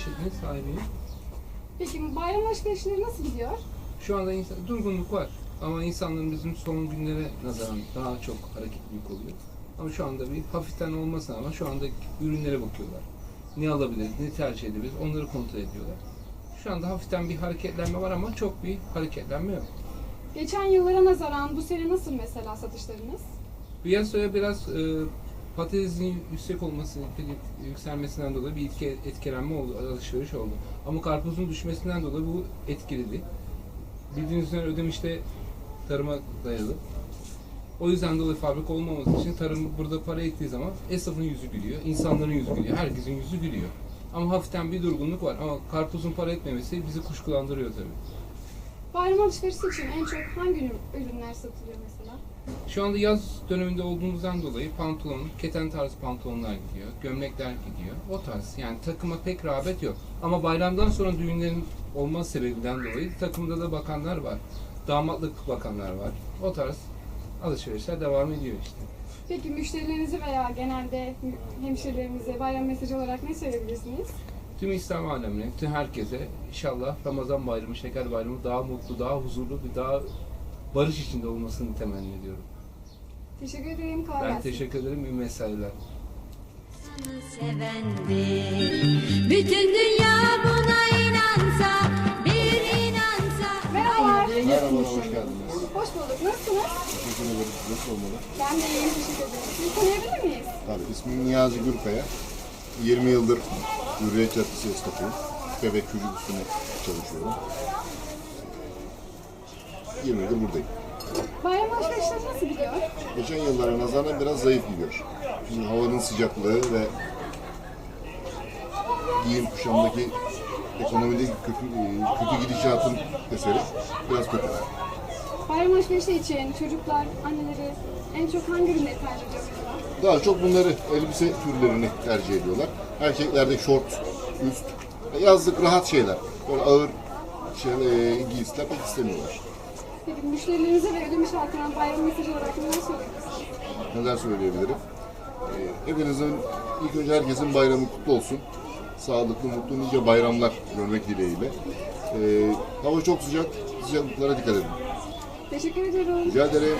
İşletmenin sahibiyim. Peki bayram alışverişleri nasıl gidiyor? Şu anda insan, durgunluk var. Ama insanların bizim son günlere nazaran daha çok hareketlilik oluyor. Ama şu anda bir hafiften olmasına ama şu anda ürünlere bakıyorlar. Ne alabiliriz, ne tercih edebiliriz onları kontrol ediyorlar. Şu anda hafiften bir hareketlenme var ama çok bir hareketlenme yok. Geçen yıllara nazaran bu sene nasıl mesela satışlarınız? Piyasaya biraz e, patatesin yüksek olması, yükselmesinden dolayı bir etki, etkilenme oldu, alışveriş oldu. Ama karpuzun düşmesinden dolayı bu etkiledi. Bildiğiniz üzere ödemişte tarıma dayalı. O yüzden dolayı fabrika olmaması için tarım burada para ettiği zaman esnafın yüzü gülüyor, insanların yüzü gülüyor, herkesin yüzü gülüyor. Ama hafiften bir durgunluk var ama karpuzun para etmemesi bizi kuşkulandırıyor tabii. Bayram alışverişi için en çok hangi ürün- ürünler satılıyor mesela? Şu anda yaz döneminde olduğumuzdan dolayı pantolon, keten tarzı pantolonlar gidiyor, gömlekler gidiyor. O tarz yani takıma pek rağbet yok. Ama bayramdan sonra düğünlerin olma sebebinden dolayı takımda da bakanlar var. Damatlık bakanlar var. O tarz alışverişler devam ediyor işte. Peki müşterilerinize veya genelde hemşerilerimize bayram mesajı olarak ne söyleyebilirsiniz? Tüm İslam alemine, tüm herkese inşallah Ramazan bayramı, şeker bayramı daha mutlu, daha huzurlu bir daha barış içinde olmasını temenni ediyorum. Teşekkür ederim. Kolay Ben gelsin. teşekkür ederim. İyi mesailer. Bütün dünya buna inansa, bir inansa. Merhabalar. Merhabalar, hoş geldiniz. Hoş bulduk. Nasılsınız? Teşekkür ederiz. Nasıl olmalı? Ben de iyiyim. Teşekkür ederim. Sizi tanıyabilir miyiz? Tabii, ismim Niyazi Gürkaya. 20 yıldır Hürriyet Caddesi esnafıyım. Bebek çocuk üstüne çalışıyorum. 20 yıldır buradayım. Bayram alışverişleri nasıl gidiyor? Geçen yıllara nazaran biraz zayıf gidiyor. Şimdi havanın sıcaklığı ve giyim kuşamdaki ekonomideki kötü, kötü gidişatın eseri biraz kötü. Bayram alışverişi için çocuklar, anneleri en çok hangi ürünleri tercih ediyor mesela? Daha çok bunları elbise türlerini tercih ediyorlar. Erkeklerde şort, üst, yazlık rahat şeyler. Böyle ağır şey, e, giysiler pek istemiyorlar. Peki müşterilerinize ve ödemiş halkına bayram mesajı olarak neler söyleyebilirsiniz? Neler söyleyebilirim? E, hepinizin, ilk önce herkesin bayramı kutlu olsun. Sağlıklı, mutlu, nice bayramlar görmek dileğiyle. E, hava çok sıcak, sıcaklıklara dikkat edin. Teşekkür ediyorum. Rica ederim.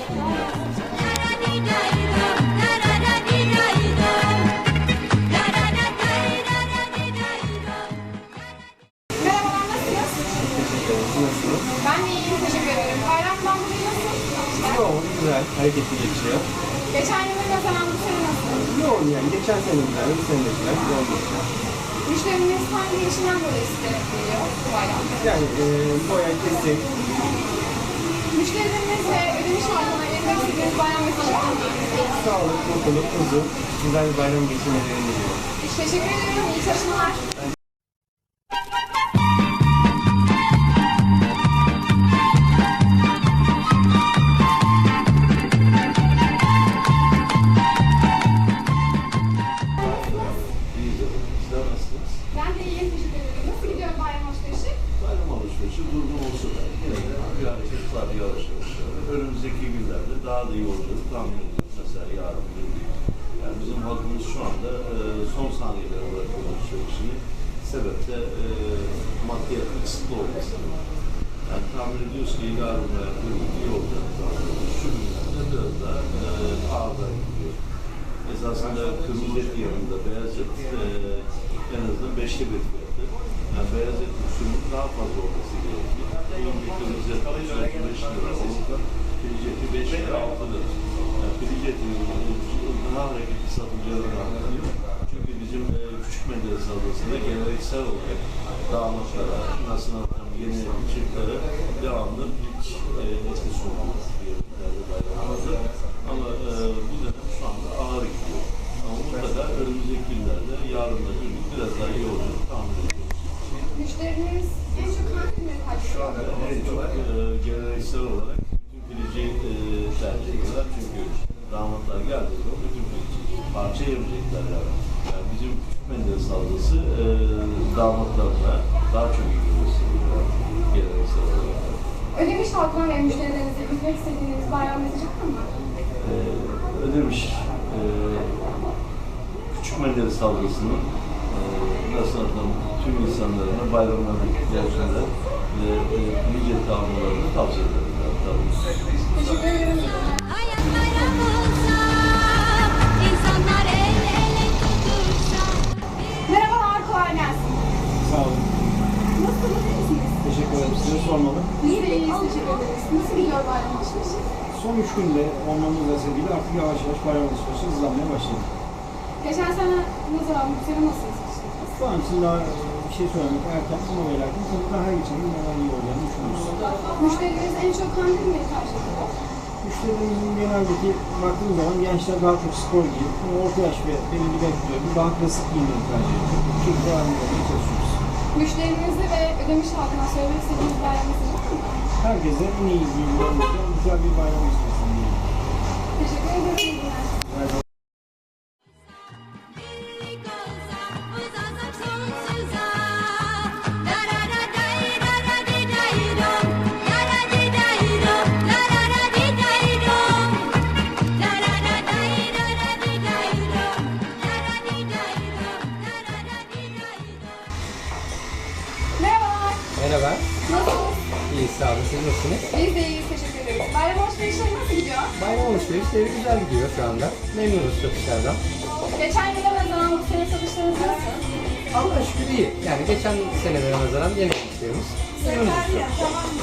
Hareketli geçiyor. Geçen yıla nazaran bu sene nasıl? Yoğun yani geçen senekiler, bu senekiler yoğun geçiyor. Müşteriniz hangi işinden dolayı size geliyor bu bayram? Yani e, boya, kesim, Müşterileriniz ve ödemiş halkına iletmek istediğiniz bayram mesajı var mı? sağlık, mutluluk, huzur, güzel bir bayram geçirmelerini diliyorum. Teşekkür ederim, iyi çalışmalar. Halkımız şu anda e, son saniyelere bırakıyor alışverişini. Sebep de e, maddiyatın kısıtlı olması. Yani tahmin ediyoruz ki yarın veya bir gün iyi olacak. Şu günlerde biraz daha e, ağırdan gidiyor. Esasında kırmızı et yanında beyaz et e, en azından beşte bir. Yani beyaz et usulünün daha fazla olması gerekiyor. Bugün bir kırmızı et 35 lira olup da piliç eti 5 lira 6 lira. Yani piliç etinin daha hareketli satılacağını anlıyor. Çünkü bizim e, küçük medya saldırısında geleneksel olarak damatlara, nasıl anlatalım yeni çiftlere devamlı piliç e, eti sunuluyor. Diyelim, bayramlarda. Ama e, bu dönem şu anda ağır gidiyor. Ama mutlaka önümüzdeki günlerde yarın da gün biraz daha iyi olacağını tahmin ediyoruz. Müşteriniz en çok hangi Şu anda en çok e, geleneksel olarak bütün pilici tercih ediyorlar. Çünkü damatlar geldiği zaman bütün pilici parça yani. yani bizim küçük mendil saldırısı e, damatlarına daha çok ilgi gösteriyor geleneksel olarak. Ödemiş halkına ve müşterilerinize iletmek istediğiniz bayram mesajı var mı? e, ödemiş e, küçük mendil saldırısının e, nasıl insanlarına bayramlarını kutlu olsunlar ve e, nice kalmalarını tavsiye ederim. Teşekkür ederim. Hayat bayram olsa insanlar el ele tutuşsa Merhabalar, kolay gelsin. Sağ olun. Nasılsınız, iyi misiniz? Teşekkür ederim. Size sormalı. İyi de iyiyiz, teşekkür ederiz. Nasıl gidiyor bayram alışverişi? Son üç günde olmamızla sebebiyle artık yavaş yavaş bayram alışverişi hızlanmaya başladı. Geçen sene nazaran bu sene nasıl? Şu an için daha e, bir şey söylemek erken ama ve lakin tabii daha gün daha iyi olacağını düşünüyoruz. Müşterileriniz en çok hangi ürünleri tercih ediyor? Müşterilerimizin geneldeki baktığımız zaman gençler daha çok spor giyip orta yaş ve belirli bir. Daha klasik giyimleri tercih ediyor. Bu şekilde yardımcı olmaya çalışıyoruz. Müşterinize ve ödemiş halkına söylemek istediğiniz bayram mesajı var mı? Herkese en iyi giyimlerle güzel bir bayram geçirsin diyelim. Teşekkür ederim. Merhaba. Nasılsınız? İyi sağ olun. Siz nasılsınız? Biz de iyiyiz, teşekkür ederiz. Bayram alışverişleri nasıl gidiyor? Bayram alışverişleri güzel gidiyor şu anda. Memnunuz satışlardan. Geçen yıla nazaran bu sene satışlarınız nasıl? Allah'a şükür iyi. Yani geçen senelere nazaran yeni işlerimiz. Memnunuz.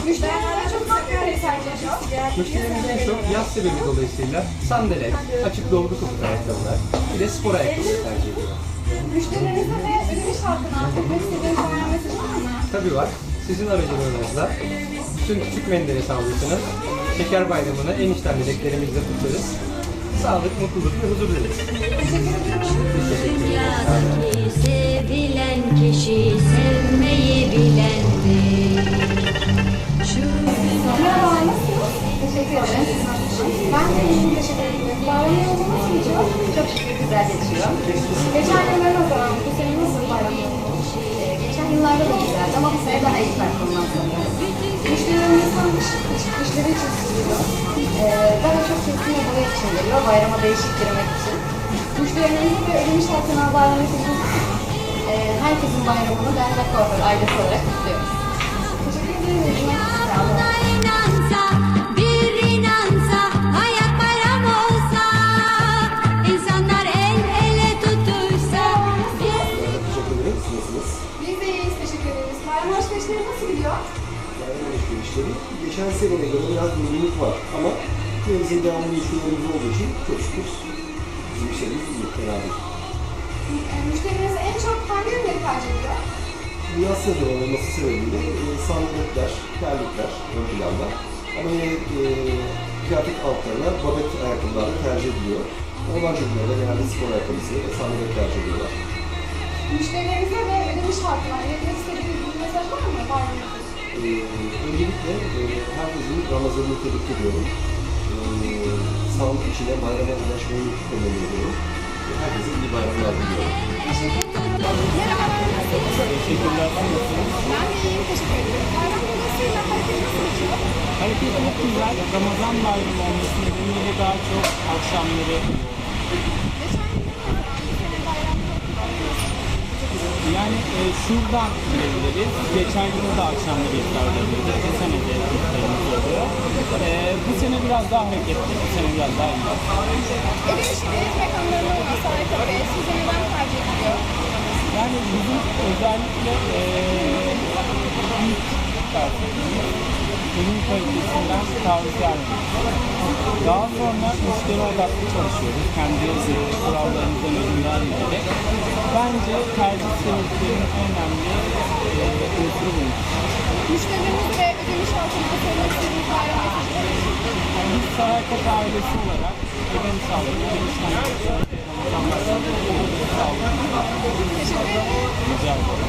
Müşteriler en çok hangi ürünleri tercih ediyor? Müşterimiz en çok yaz sebebi dolayısıyla sandalet, açık dolgu topuk ayakkabılar, bir de spor ayakkabıları tercih ediyor. Müşterilerinize ve ödemiş halkına vermek istediğiniz bayram mesajı var mı? Tabii var. Sizin aracılığınızla tüm küçük Menderes avlusunu şeker bayramını en içten dileklerimizle kutlarız. Sağlık, mutluluk ve huzur dileriz. Sevilen kişi sevmeyi bilendir. Nasılsınız? Teşekkür ederim. Ben de teşekkür ederim. Bayram yolu nasıl geçiyor? Çok şükür güzel geçiyor. Geçen yıla nazaran bu sene nasıl bayram ama bu sene daha iyi performans alıyoruz. Müşterilerimiz hangi çıkışları için sürüyor? Ee, daha çok kesim ve için geliyor. Bayrama değişik girmek için. Müşterilerimize ve ödemiş halkına bayram? Ee, herkesin bayramını dernek kuaför ailesi olarak kutluyoruz. Teşekkür ederim. Bizim devamlı müşterilerimiz olduğu için çok şükür bizim iyi, fena değil. Ee, Müşteriniz en çok hangi ürünleri tercih ediyor? Sezonu olması sebebiyle e, sandaletler, terlikler ön planda. Ama yine e, kıyafet altlarına babet ayakkabılar da tercih ediliyor. Olan çocuklar da genelde spor ayakkabısı ve sandalet tercih ediyorlar. Müşterilerinize ve ödemiş halkına iletmek istediğiniz bir mesaj var mı? Bayram mesajı. E, öncelikle e, herkesin Ramazan'ını tebrik ediyorum. E, sağlık içine bayrama ulaşmayı temenni ediyorum. Herkese iyi bayramlar diliyorum. Teşekkürler. Ben de iyiyim, teşekkür ederim. Bayram dolayısıyla herkes nasıl? Hareket çok güzel. Ramazan bayramı olması nedeniyle daha çok akşamları yani e, şuradan girebiliriz. Geçen yıl da akşamları iftarlarıydı. Bu sene de iftarımız oluyor. E, bu sene biraz daha hareketli. Bu sene biraz daha iyi. Ödemiş deniz mekanlarının olması harika ve size neden tercih ediliyor? Yani bizim özellikle e, ilk ürün kalitesinden taviz vermiyoruz. Daha sonra müşteri odaklı çalışıyoruz. Kendi ödün vermeyerek. Bence tercih sebeplerinin önemli e, unsuru bu. Müşterilerimiz ve ödemiş halkına söylemek istediğiniz var? Yani biz Saraykat ailesi olarak ödem sağlığı, ödem sağlığı, Ramazan başkanı, sağlığı, Teşekkür ederim. rica ederim.